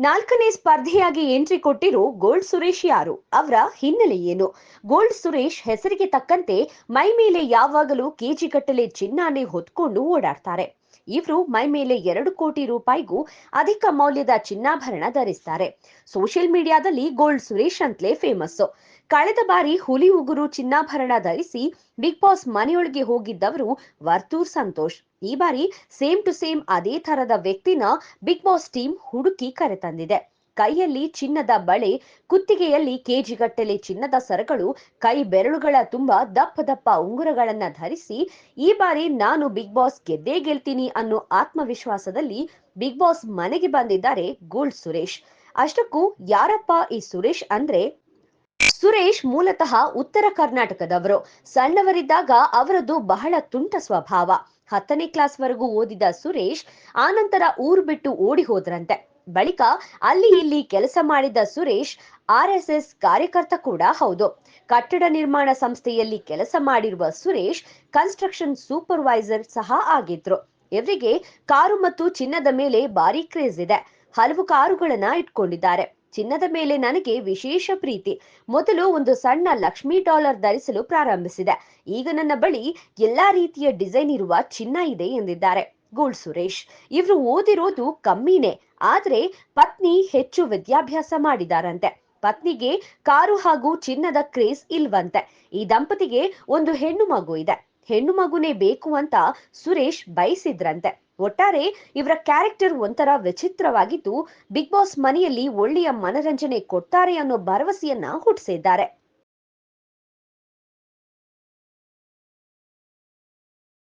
ನಾಲ್ಕನೇ ಸ್ಪರ್ಧೆಯಾಗಿ ಎಂಟ್ರಿ ಕೊಟ್ಟಿರೋ ಗೋಲ್ಡ್ ಸುರೇಶ್ ಯಾರು? ಅವರ ಹಿನ್ನೆಲೆ ಏನು? ಗೋಲ್ಡ್ ಸುರೇಶ್ ಹೆಸರಿಗೆ ತಕ್ಕಂತೆ ಮೈ ಮೇಲೆ ಯಾವಾಗಲೂ ಕೆಜಿಗಟ್ಟಲೆ ಚಿನ್ನಾನೆ ಹೊತ್ಕೊಂಡು ಓಡಾಡ್ತಾರೆ. ಇವರು ಮೈ ಮೇಲೆ ಎರಡು ಕೋಟಿ ರೂಪಾಯಿಗೂ ಅಧಿಕ ಮೌಲ್ಯದ ಚಿನ್ನಾಭರಣ ಧರಿಸ್ತಾರೆ. ಸೋಷಿಯಲ್ ಮೀಡಿಯಾದಲ್ಲಿ ಗೋಲ್ಡ್ ಸುರೇಶ್ ಅಂತಲೇ ಫೇಮಸ್ ಕಳೆದ ಬಾರಿ ಹುಲಿ ಉಗುರು ಚಿನ್ನಾಭರಣ ಧರಿಸಿ ಬಿಗ್ ಬಾಸ್ ಮನೆಯೊಳಗೆ ಹೋಗಿದ್ದವರು ವರ್ತೂರ್ ಸಂತೋಷ್. ಈ ಬಾರಿ ಸೇಮ್ ಟು ಸೇಮ್ ಅದೇ ತರದ ವ್ಯಕ್ತಿನ ಬಿಗ್ ಬಾಸ್ ಟೀಮ್ ಹುಡುಕಿ ಕರೆತಂದಿದೆ. ಕೈಯಲ್ಲಿ ಚಿನ್ನದ ಬಳೆ, ಕುತ್ತಿಗೆಯಲ್ಲಿ ಕೆಜಿಗಟ್ಟಲೆ ಚಿನ್ನದ ಸರಗಳು, ಕೈ ಬೆರಳುಗಳ ತುಂಬಾ ದಪ್ಪ ದಪ್ಪ ಉಂಗುರಗಳನ್ನ ಧರಿಸಿ, ಈ ಬಾರಿ ನಾನು ಬಿಗ್ ಬಾಸ್ ಗೆದ್ದೇ ಗೆಲ್ತೀನಿ ಅನ್ನೋ ಆತ್ಮವಿಶ್ವಾಸದಲ್ಲಿ ಬಿಗ್ ಬಾಸ್ ಮನೆಗೆ ಬಂದಿದ್ದಾರೆ ಗೋಲ್ಡ್ ಸುರೇಶ್. ಅಷ್ಟಕ್ಕೂ ಯಾರಪ್ಪ ಈ ಸುರೇಶ್ ಅಂದ್ರೆ? ಸುರೇಶ್ ಮೂಲತಃ ಉತ್ತರ ಕರ್ನಾಟಕದವರು. ಸಣ್ಣವರಿದ್ದಾಗ ಅವರದ್ದು ಬಹಳ ತುಂಟ ಸ್ವಭಾವ. ಹತ್ತನೇ ಕ್ಲಾಸ್ ವರೆಗೂ ಓದಿದ ಸುರೇಶ್ ಆನಂತರ ಊರು ಬಿಟ್ಟು ಓಡಿ ಹೋದ್ರಂತೆ. ಬಳಿಕ ಅಲ್ಲಿ ಇಲ್ಲಿ ಕೆಲಸ ಮಾಡಿದ ಸುರೇಶ್, ಆರ್ ಎಸ್ ಎಸ್ ಕಾರ್ಯಕರ್ತ ಕೂಡ ಹೌದು. ಕಟ್ಟಡ ನಿರ್ಮಾಣ ಸಂಸ್ಥೆಯಲ್ಲಿ ಕೆಲಸ ಮಾಡಿರುವ ಸುರೇಶ್ ಕನ್ಸ್ಟ್ರಕ್ಷನ್ ಸೂಪರ್ವೈಸರ್ ಸಹ ಆಗಿದ್ರು. ಇವರಿಗೆ ಕಾರು ಮತ್ತು ಚಿನ್ನದ ಮೇಲೆ ಭಾರಿ ಕ್ರೇಜ್ ಇದೆ. ಹಲವು ಕಾರುಗಳನ್ನ ಇಟ್ಕೊಂಡಿದ್ದಾರೆ. ಚಿನ್ನದ ಮೇಲೆ ನನಗೆ ವಿಶೇಷ ಪ್ರೀತಿ. ಮೊದಲು ಒಂದು ಸಣ್ಣ ಲಕ್ಷ್ಮಿ ಡಾಲರ್ ಧರಿಸಲು ಪ್ರಾರಂಭಿಸಿದೆ. ಈಗ ನನ್ನ ಬಳಿ ಎಲ್ಲಾ ರೀತಿಯ ಡಿಸೈನ್ ಇರುವ ಚಿನ್ನ ಇದೆ ಎಂದಿದ್ದಾರೆ. ಗೋಲ್ಡ್ ಸುರೇಶ್. ಇವರು ಓದಿರೋದು ಕಮ್ಮಿನೇ. ಆದ್ರೆ ಪತ್ನಿ ಹೆಚ್ಚು ವಿದ್ಯಾಭ್ಯಾಸ ಮಾಡಿದಾರಂತೆ. ಪತ್ನಿಗೆ ಕಾರು ಹಾಗೂ ಚಿನ್ನದ ಕ್ರೇಜ್ ಇಲ್ವಂತೆ. ಈ ದಂಪತಿಗೆ ಒಂದು ಹೆಣ್ಣು ಮಗು ಇದೆ. ಹೆಣ್ಣು ಮಗುನೇ ಬೇಕು ಅಂತ ಸುರೇಶ್ ಬಯಸಿದ್ರಂತೆ. ಒಟ್ಟಾರೆ ಇವರ ಕ್ಯಾರೆಕ್ಟರ್ ಒಂಥರ ವಿಚಿತ್ರವಾಗಿದ್ದು, ಬಿಗ್ ಬಾಸ್ ಮನೆಯಲ್ಲಿ ಒಳ್ಳೆಯ ಮನರಂಜನೆ ಕೊಡ್ತಾರೆ ಅನ್ನೋ ಭರವಸೆಯನ್ನ ಹುಟ್ಟಿಸಿದ್ದಾರೆ